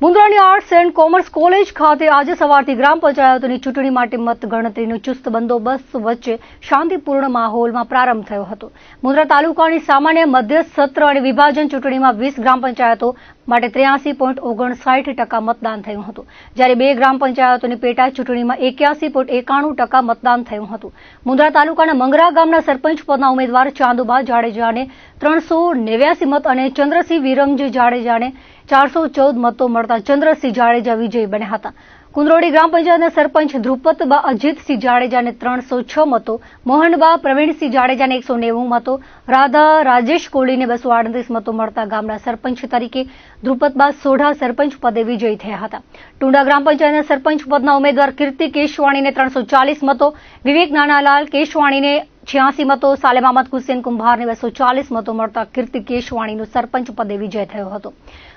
મુન્દ્રાની arts and commerce college ખાતે આજે સવારથી ગ્રામ પંચાયતોની ચૂંટણી માટે મતગણતરીનો ચુસ્ત બંદોબસ્ત વચ્ચે શાંતિપૂર્ણ માહોલમાં પ્રારંભ થયો હતો. મુન્દ્રા તાલુકાની સામાન્ય મધ્ય સત્ર અને વિભાજન ચૂંટણીમાં વીસ ગ્રામ પંચાયતો માટે ત્ર્યાસી પોઈન્ટ ઓગણસાઠ ટકા મતદાન થયું હતું. જ્યારે બે ગ્રામ પંચાયતોની પેટા ચૂંટણીમાં એક્યાસી પોઈન્ટ એકાણું ટકા મતદાન થયું હતું. મુંદ્રા તાલુકાના મંગરા ગામના સરપંચ પદના ઉમેદવાર ચાંદુબા જાડેજાને ત્રણસો નેવ્યાસી મત અને ચંદ્રસિંહ વિરમજી જાડેજાને ચારસો ચૌદ મતો મળતા ચંદ્રસિંહ જાડેજા વિજયી બન્યા હતા. કુંદરોડી ગ્રામ પંચાયતના સરપંચ ધ્રુપતબા અજીતસિંહ જાડેજાને ત્રણસો છ મતો મોહનબા પ્રવીણસિંહ જાડેજાને એકસો નેવું મતો, રાધા રાજેશ કોહલીને બસો આડત્રીસ મતો મળતા ગામના સરપંચ તરીકે ધ્રુપતબા સોઢા સરપંચ પદે વિજયી થયા હતા. ટુંડા ગ્રામ પંચાયતના સરપંચ પદના ઉમેદવાર કીર્તિ કેશવાણીને ત્રણસો ચાલીસ મતો, વિવેક નાનાલાલ કેશવાણીને છ્યાસી મતો, સાલેમ અહમદ હુસેન કુંભારને બસો ચાલીસ મતો મળતા કીર્તિ કેશવાણીનો સરપંચ પદે વિજય થયો હતો.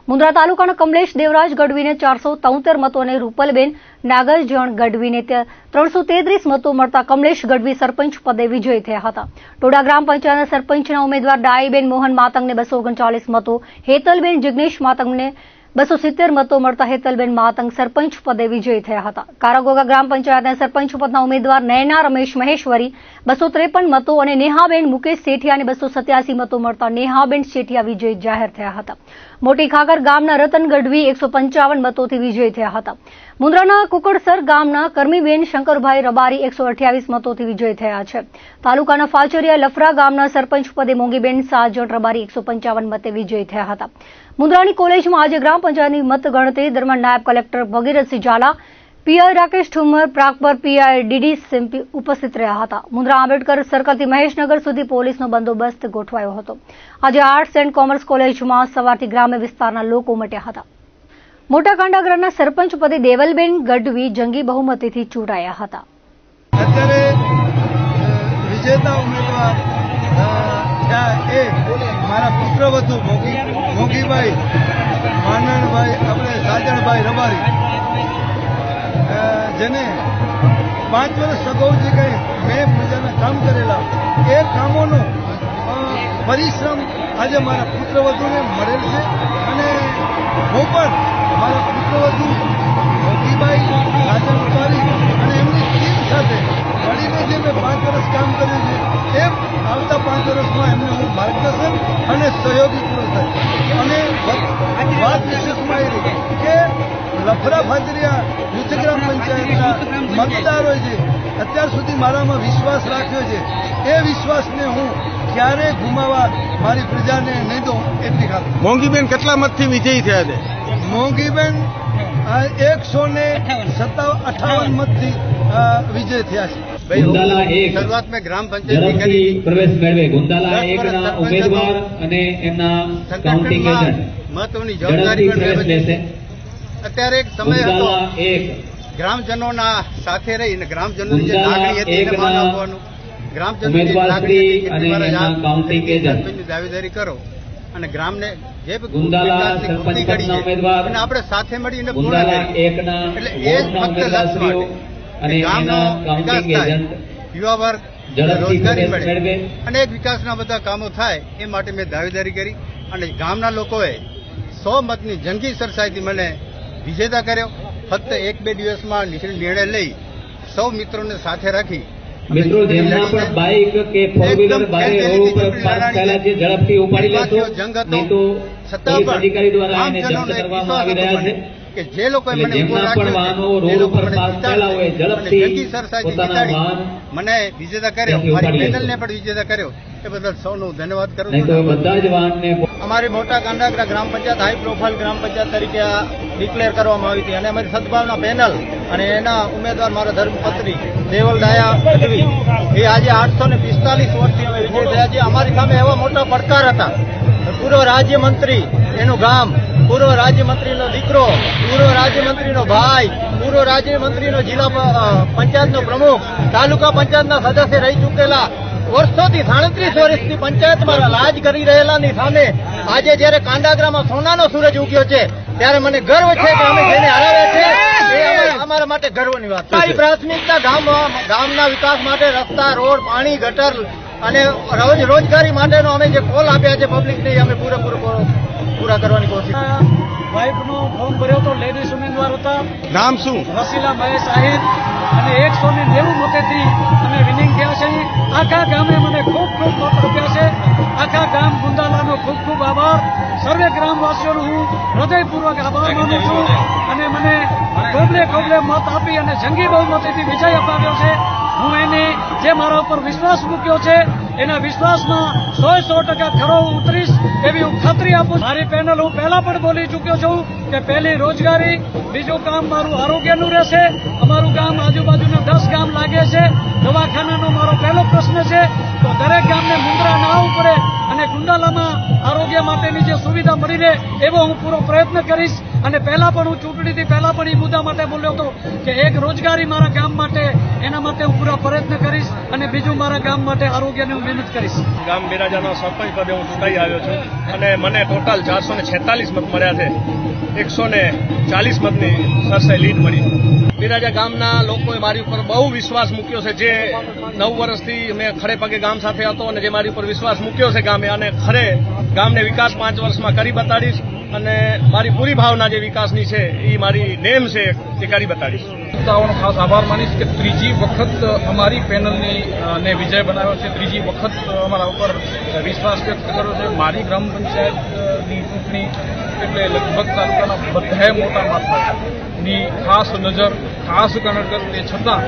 મુન્દ્રા તાલુકાના કમલેશ દેવરાજ ગઢવીને ચારસો તોતેર મતો અને રૂપલબેન નાગરજણ ગઢવીને ત્રણસો તેત્રીસ મતો મળતા કમલેશ ગઢવી સરપંચ પદે વિજયી થયા હતા. ટોડા ગ્રામ પંચાયતના સરપંચના ઉમેદવાર ડાઈબેન મોહન માતંગને બસો ઓગણચાલીસ મતો, હેતલબેન જિગ્નેશ માતંગને બસો સિત્તેર મતો મળતા હેતલબેન માતંગ સરપંચ પદે વિજયી થયા હતા. કારાગોગા ગ્રામ પંચાયતના સરપંચ પદના ઉમેદવાર નયના રમેશ મહેશ્વરી, બસો ત્રેપન મતો અને નેહાબેન મુકેશ સેઠિયાને બસો સત્યાસી મતો મળતા નેહાબેન શેઠિયા વિજયી જાહેર થયા હતા. મોટી ખાગર ગામના રતન ગઢવી એકસો પંચાવન મતોથી વિજયી થયા હતા. મુન્દ્રાના કુકડસર ગામના કરમીબેન શંકરભાઈ રબારી એકસો અઠ્યાવીસ મતોથી વિજયી થયા છે. તાલુકાના ફાચરિયા લફરા ગામના સરપંચ પદે મોંગીબેન સાજણ રબારી એકસો પંચાવન મતે વિજયી થયા હતા. મુન્દ્રાની કોલેજમાં આજે ગ્રામ પંચાયતની મતગણતરી દરમિયાન નાયબ collector Bhagirathsinh Zala PI Rakesh Thummar Pragpar PI D D Simpi ઉપસ્થિત રહ્યા હતા. મુન્દ્રા આંબેડકર સર્કલથી મહેશનગર સુધી પોલીસનો બંદોબસ્ત ગોઠવાયો હતો. આજે આર્ટસ એન્ડ કોમર્સ કોલેજમાં સવારથી ગ્રામ્ય વિસ્તારના લોકો ઉમટ્યા હતા. મોટા કાંડાગરના સરપંચ પદે દેવલબેન ગઢવી જંગી બહુમતીથી ચૂંટાયા હતા. પુત્રવધુ મોગીભાઈ માનણભાઈ આપણે સાજણભાઈ રબારી. જેને પાંચ વર્ષ અગાઉ જે કંઈ મેં મજાના કામ કરેલા, એ કામોનો પરિશ્રમ આજે મારા પુત્રવધુને મળેલ છે અને હું પણ મારા પુત્રવધુ મોદીભાઈ સાજણ રબારી અને એમની ટીમ સાથે મળીને જે મેં પાંચ વર્ષ કામ કર્યું છે, એમ આવતા પાંચ વર્ષમાં એમને હું માર્ગદર્શન અને સહયોગી પૂરો થાય. ફાજરિયા યુથ ગ્રામ પંચાયતના મતદારો છે અત્યાર સુધી મારામાં વિશ્વાસ રાખ્યો છે એ વિશ્વાસને હું ક્યારે ગુમાવા મારી પ્રજાને નહીં દઉં એટલી ખાતરી. મોંઘીબેન કેટલા મતથી વિજયી થયા છે? મોંઘીબેન એકસો ને સત્તાવન અઠાવન મતથી વિજય થયા છે. ગુંદાલા એક શરૂઆત મેં ગ્રામ પંચાયત કરી પ્રવેશ મેળવે. ગુંદાલા એક ના ઉમેદવાર અને એમના કાઉન્ટિંગ એજન્ટ મહત્વની જવાબદારી પણ લેશે. અત્યારે એક સમય હતો. ગ્રામજનોના સાથે રહીને ગ્રામજનોની જે લાગણી હતી એને માન આપવાનું. ગ્રામજનોની લાગણી દાવેદારી કરો. અને ગ્રામને જે વિકાસની સરપંચ કરી છે એને આપણે સાથે મળીને પૂર્ણ એટલે એ જ ફક્ત લક્ષ્ય અને માટે ગામનો વિકાસ થાય. યુવા વર્ગ રોજગારી મળે. અને એક વિકાસના બધા કામો થાય એ માટે મેં દાવેદારી કરી. અને ગામના લોકોએ સો મતની જંગી સરસાઈથી મને વિજેતા કર્યો. ફક્ત એક બે દિવસમાં નિર્ણય લઈ સૌ મિત્રોને સાથે રાખી મિત્રો જેમના પણ બાઇક કે ફોર વ્હીલર બારે રોડ ઉપર પાર્ક થયેલા છે ઝડપથી ઉપાડી લેશો. નહીં તો પોલીસ અધિકારી દ્વારા એને જપ્ત કરવામાં આવી રહ્યા છે. કે જે ઊભો જેમના પણ વાહનો રોડ ઉપર પાર્ક થયેલા હોય ઝડપથી પોતાના વાહન મને વિજેતા કર્યો. મારી પેનલને પણ વિજેતા કર્યો. એ બદલ સૌનો ધન્યવાદ કરું નહીં તો બધા જ વાહનને અમારી મોટા કાંડાગરા ગ્રામ પંચાયત હાઈ પ્રોફાઇલ ગ્રામ પંચાયત તરીકે આ ડિક્લેર કરવામાં આવી હતી. અને અમારી સદભાવના પેનલ અને એના ઉમેદવાર મારા ધર્મપત્રી દેવલ ડાયા એ આજે આઠસો ને પિસ્તાલીસ વર્ષથી અમે વિજય થયા છીએ. અમારી સામે એવા મોટા પડકાર હતા. પૂર્વ રાજ્યમંત્રી, એનું ગામ, પૂર્વ રાજ્યમંત્રીનો દીકરો, પૂર્વ રાજ્યમંત્રીનો ભાઈ, પૂર્વ રાજ્યમંત્રીનો જિલ્લા પંચાયતનો પ્રમુખ, તાલુકા પંચાયતના સદસ્ય રહી ચૂકેલા. વર્ષોથી સાડત્રીસ વર્ષથી પંચાયતમાં રાજ કરી રહેલાની સામે આજે જ્યારે કાંડાગ્રામાં સોનાનો સૂરજ ઉગ્યો છે ત્યારે મને ગર્વ છે કે અમે જેને હરાવ્યા છે અમારા- અમારા માટે ગર્વની વાત છે. મારી પ્રાથમિકતા ગામ ગામના વિકાસ માટે રસ્તા રોડ પાણી ગટર અને રોજ રોજગારી માટેનો અમે જે કોલ આપ્યા છે પબ્લિકને અમે પૂરેપૂરો પૂરા કરવાની કોશિશ વાઇફનો ફોર્મ ભર્યો હતો લેડીઝ ઉમેદવાર હતા. નામ શું? રસીલા મહેશ આહિર અને એકસો ને નેવું મતેથી અમે વિનિંગ થયા છે આખા ગામે મને ખૂબ ખૂબ મત આપ્યા છે. આખા ગામ ગુંદાલાનો ખૂબ ખૂબ આભાર. સર્વે ગ્રામવાસીઓનો હું હૃદયપૂર્વક આભાર માનું છું અને મને કોબલે કોબલે મત આપી અને જંગી બહુમતીથી વિજય અપાવ્યો છે. હું એને જે મારા ઉપર વિશ્વાસ મૂક્યો છે એના વિશ્વાસમાં સો સો ટકા ખરો ઉતરીશ એવી હું ખાતરી આપું મારી પેનલ હું પહેલા પણ બોલી ચૂક્યો છું કે પહેલી રોજગારી બીજું કામ મારું આરોગ્યનું રહેશે. અમારું ગામ આજુબાજુના દસ ગામ લાગે છે. દવાખાનાનો મારો પહેલો પ્રશ્ન છે તો દરેક ગામને મુંદ્રા ના આવવું પડે અને ગુંડાલામાં આરોગ્ય માટેની જે સુવિધા મળી રહે, એવો હું પૂરો પ્રયત્ન કરીશ. અને પહેલા પણ હું ચૂંટણીથી પહેલા પણ એ મુદ્દા માટે બોલ્યો હતો કે એક રોજગારી મારા ગામ માટે, એના માટે હું પૂરા પ્રયત્ન કરીશ અને બીજું મારા ગામ માટે આરોગ્યની હું મહેનત કરીશ. ગામ બિરાજાનો સરપંચ પદે હું ચૂંટાઈ આવ્યો છું અને મને ટોટલ ચારસો ને છેતાલીસ મત મળ્યા છે. એકસો ને ચાલીસ મતની સરસે લીડ મળી. બિરાજા ગામના લોકોએ મારી ઉપર બહુ વિશ્વાસ મૂક્યો છે. જે નવ વર્ષથી મેં ખરે પગે ગામ સાથે હતો અને જે મારી ઉપર વિશ્વાસ મૂક્યો છે ગામે, અને ખરે ગામને વિકાસ પાંચ વર્ષમાં કરી બતાડીશ અને મારી પૂરી ભાવના જે વિકાસની છે, એ મારી નેમ છે એ કરી બતાડીશ. શ્રોતાઓનો ખાસ આભાર માનીશ કે ત્રીજી વખત અમારી પેનલની ને વિજય બનાવ્યો છે. ત્રીજી વખત અમારા ઉપર વિશ્વાસ વ્યક્ત કર્યો છે. મારી ગ્રામ પંચાયતની ચૂંટણી એટલે લગભગ તાલુકાના બધા મોટા માથાની ખાસ નજર, ખાસ ગણતર તે છતાં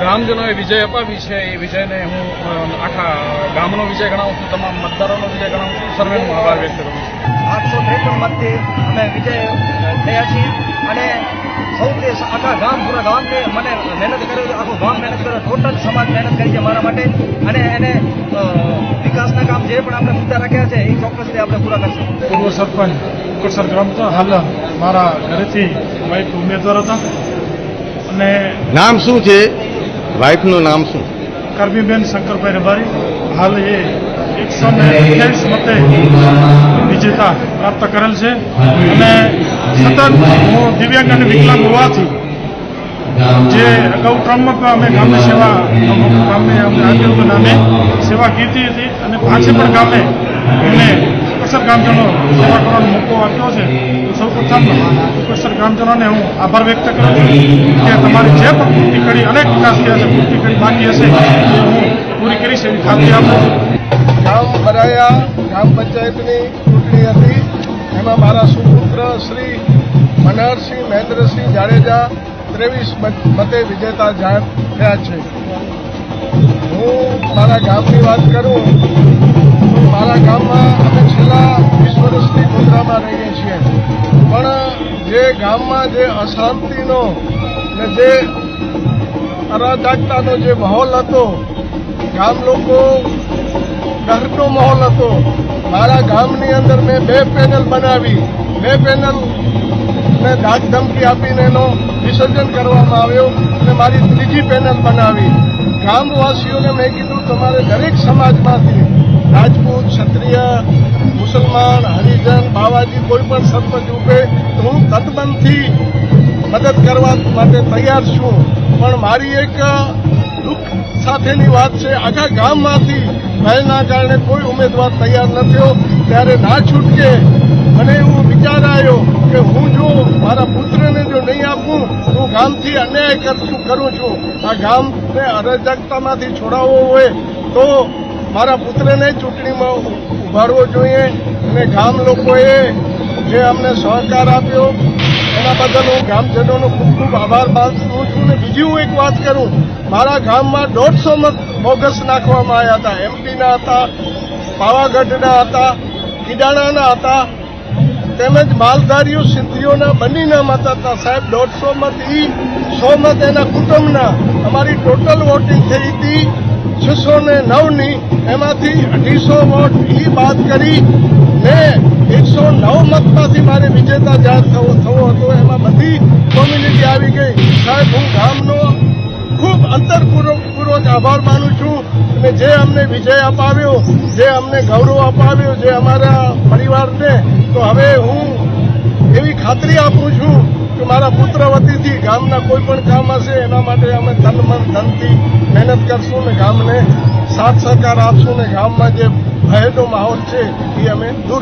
ગ્રામજનોએ વિજય અપાવી છે. એ વિજયને હું આખા ગામનો વિજય ગણાવું છું, તમામ મતદારોનો વિજય ગણાવું છું. સર્વેનો આભાર વ્યક્ત કરું છું. આઠસો ત્રેપન મતથી અમે વિજય થયા છીએ અને સૌથી આખા ગામ પૂરા ગામને મને મહેનત કર્યો છે આખું ગામ મહેનત કર્યો ટોટલ સમાજ મહેનત કરી છે મારા માટે. અને એને વિકાસના કામ જે પણ આપણે મુદ્દા રાખ્યા છે એ ચોક્કસથી આપણે પૂરા કરશું. પૂર્વ સરપંચ કુકરસર ગ્રામ તો હાલ મારા ઘરેથી વાઇફ ઉમેદવાર હતા. અને નામ શું છે? વાઇફનું નામ શું? કરમીબેન શંકરભાઈ રબારી. હાલ એ એકસો ને અઠ્યાવીસ મતે વિજેતા પ્રાપ્ત કરેલ છે. અને સતત હું દિવ્યાંગ અને વિકલાંગ હોવાથી જે અગાઉ ક્રમમાં પણ અમે ગામની સેવા ગામે અમે આગળ નામે સેવા કીધી હતી. અને પાછે પણ ગામે અમને કસર ગામજનો સેવા કરવાનો મોકો આપ્યો છે. સૌ પ્રથમ કસર ગામજનોને હું આભાર વ્યક્ત કરું છું કે તમારી જે પણ પૂર્તિ કરી અનેક વિકાસ થયા છે પૂર્તિ કરી બાકી હશે એ હું પૂરી કરીશ એવી ખાતરી આપું છું. ગામ ભરાયા ગ્રામ પંચાયતની ચૂંટણી હતી. એમાં મારા સુપુત્ર શ્રી મનહરસિંહ મહેન્દ્રસિંહ જાડેજા ત્રેવીસ મતે વિજેતા જાહેર થયા છે. હું મારા ગામની વાત કરું મારા ગામમાં અમે છેલ્લા વીસ વર્ષથી ગોધરામાં રહીએ છીએ. પણ જે ગામમાં જે અશાંતિનો ને જે અરાજકતાનો જે માહોલ હતો, ગામ લોકો ડરનો માહોલ હતો. મારા ગામની અંદર મેં બે પેનલ બનાવી. બે પેનલ મેં ધાક ધમકી આપીને એનો વિસર્જન કરવામાં આવ્યો અને મારી ત્રીજી પેનલ બનાવી. ગામવાસીઓને મેં કીધું, તમારે દરેક સમાજમાંથી રાજપૂત, ક્ષત્રિય, મુસલમાન, હરિજન બાવાજી કોઈ પણ સરપંચ રૂપે તો હું તટબંધથી મદદ કરવા માટે તૈયાર છું. પણ મારી એક સાથેની વાત છે. આખા ગામમાંથી ભયના કારણે કોઈ ઉમેદવાર તૈયાર ન થયો. ત્યારે ના છૂટકે મને એવું વિચાર આવ્યો કે હું જો મારા પુત્રને જો નહીં આપું, તો ગામથી અન્યાય કરતું કરું છું. આ ગામને અરાજકતામાંથી છોડાવવો હોય તો મારા પુત્રને ચૂંટણીમાં ઉભારવો જોઈએ. અને ગામ લોકોએ જે અમને સહકાર આપ્યો એના બદલ હું ગ્રામજનોનો ખૂબ ખૂબ આભાર માનું છું ને બીજી હું એક વાત કરું. મારા ગામમાં દોઢસો મત બોગસ નાખવામાં આવ્યા હતા. એમપીના હતા, પાવાગઢના હતા કિડાણાના હતા, તેમજ માલધારીઓ સિદ્ધિઓના બંનેના મત હતા. સાહેબ, દોઢસો મત ઈ, સો મત એના કુટુંબના. અમારી ટોટલ વોટિંગ થઈ હતી છસો ને નવની એમાંથી અઢીસો વોટ ઈ બાદ કરી ને એકસો નવ મતમાંથી મારે વિજેતા જાહેર થવો થવો હતો. એમાં બધી કોમ્યુનિટી આવી ગઈ. સાહેબ, હું ગામનો ખૂબ અંતરપૂર્વક આભાર માનું છું અને જે અમને વિજય અપાવ્યો, જે અમને ગૌરવ અપાવ્યો, જે અમારા પરિવારને, તો હવે હું એવી ખાતરી આપું છું મારા પુત્ર વતીથી ગામના કોઈ પણ કામ હશે, એના માટે અમે તન મન ધનથી મહેનત કરશું ને ગામને સાથ સહકાર આપશું ને ગામમાં જે ભયનો માહોલ છે, એ અમે દૂર